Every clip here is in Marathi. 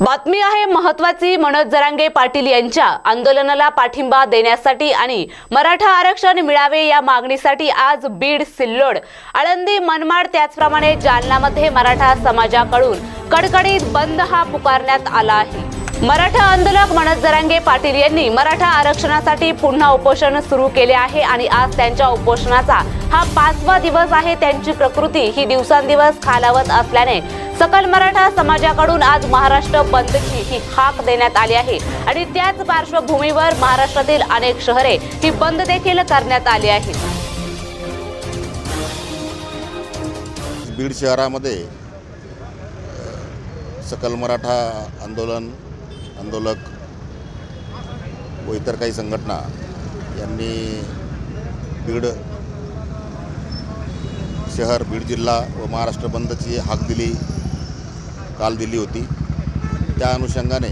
बातमी आहे महत्वाची मनोज जरांगे पाटील यांच्या आंदोलनाला पाठिंबा देण्यासाठी आणि मराठा आरक्षण मिळावे या मागणीसाठी आज बीड सिल्लोड आळंदी मनमाड त्याचप्रमाणे जालनामध्ये मराठा समाजाकडून कडकडीत बंद हा पुकारण्यात आला आहे. मराठा आंदोलक मनोज जरांगे पाटील यांनी मराठा आरक्षणासाठी पुन्हा उपोषण सुरू केले आहे आणि आज त्यांच्या उपोषणाचा हा पाचवा दिवस आहे. त्यांची प्रकृती ही दिवसांदिवस खालावत असल्याने सकल मराठा समाजाकडून आज महाराष्ट्र बंदची ही हाक देण्यात आली आहे. आणि त्याच पार्श्वभूमीवर महाराष्ट्रातील अनेक शहरे ही बंद देखील करण्यात आली आहेत. बीड शहरामध्ये सकल मराठा आंदोलन आंदोलक व इतर काही संघटना यांनी बीड शहर बीड जिल्हा व महाराष्ट्र बंदची हाक दिली. काल दिली होती. त्या अनुषंगाने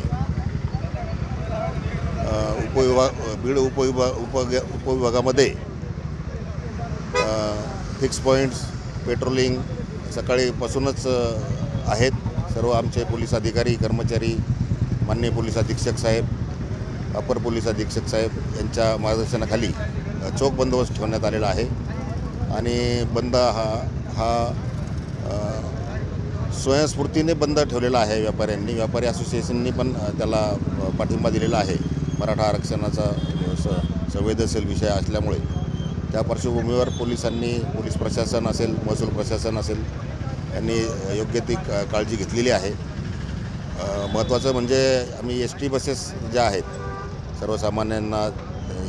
उपविभाग बीड उपविभाग उपग उपविभागामध्ये फिक्स पॉईंट्स पेट्रोलिंग सकाळीपासूनच आहेत. सर्व आमचे पोलीस अधिकारी कर्मचारी मान्य पोलीस अधीक्षक साहेब अपर पोलीस अधीक्षक साहेब यांच्या मार्गदर्शनाखाली चोख बंदोबस्त ठेवण्यात आलेला आहे. आणि बंद हा हा स्वयंस्फूर्तीने बंद ठेवलेला आहे व्यापाऱ्यांनी. व्यापारी असोसिएशननी पण त्याला पाठिंबा दिलेला आहे. मराठा आरक्षणाचा स संवेदनशील विषय असल्यामुळे. त्या पार्श्वभूमीवर पोलिसांनी पोलीस प्रशासन असेल महसूल प्रशासन असेल यांनी योग्य ती काळजी घेतलेली आहे. महत्त्वाचं म्हणजे आम्ही एस टी बसेस ज्या आहेत सर्वसामान्यांना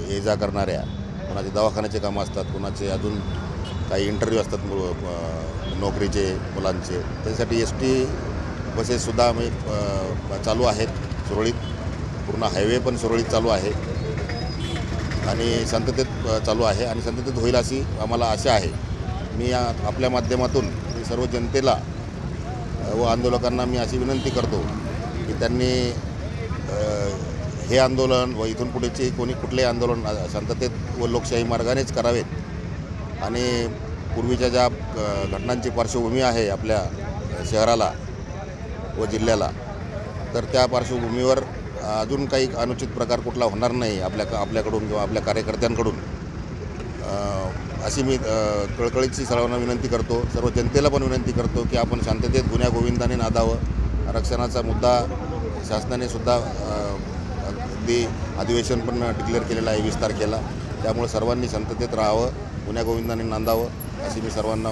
ये जा करणाऱ्या कोणाचे दवाखान्याचे कामं असतात कोणाचे अजून काही इंटरव्ह्यू असतात नोकरीचे मुलांचे. त्यासाठी एस टी बसेससुद्धा आम्ही चालू आहेत सुरळीत. पूर्ण हायवे पण सुरळीत चालू आहे. आणि शांततेत चालू आहे. आणि शांततेत होईल अशी आम्हाला आशा आहे. मी या आपल्या माध्यमातून मी सर्व जनतेला व आंदोलकांना मी अशी विनंती करतो की त्यांनी हे आंदोलन व इथून पुढेचे कोणी कुठलेही आंदोलन शांततेत व लोकशाही मार्गानेच करावेत. आणि पूर्वीच्या ज्या घटनांची पार्श्वभूमी आहे आपल्या शहराला व जिल्ह्याला तर त्या पार्श्वभूमीवर अजून काही अनुचित प्रकार कुठला होणार नाही आपल्या आपल्याकडून किंवा आपल्या कार्यकर्त्यांकडून. अशी मी कळकळीची सर्वांना विनंती करतो. सर्व जनतेला पण विनंती करतो की आपण शांततेत गुन्ह्या गोविंदाने नादावं. आरक्षणाचा मुद्दा शासनाने सुद्धा अगदी अधिवेशन पण डिक्लेअर केलेलं आहे वीस तारखेला. त्यामुळे सर्वांनी संततेत राहावं गुन्ह्या नांदावं अशी मी सर्वांना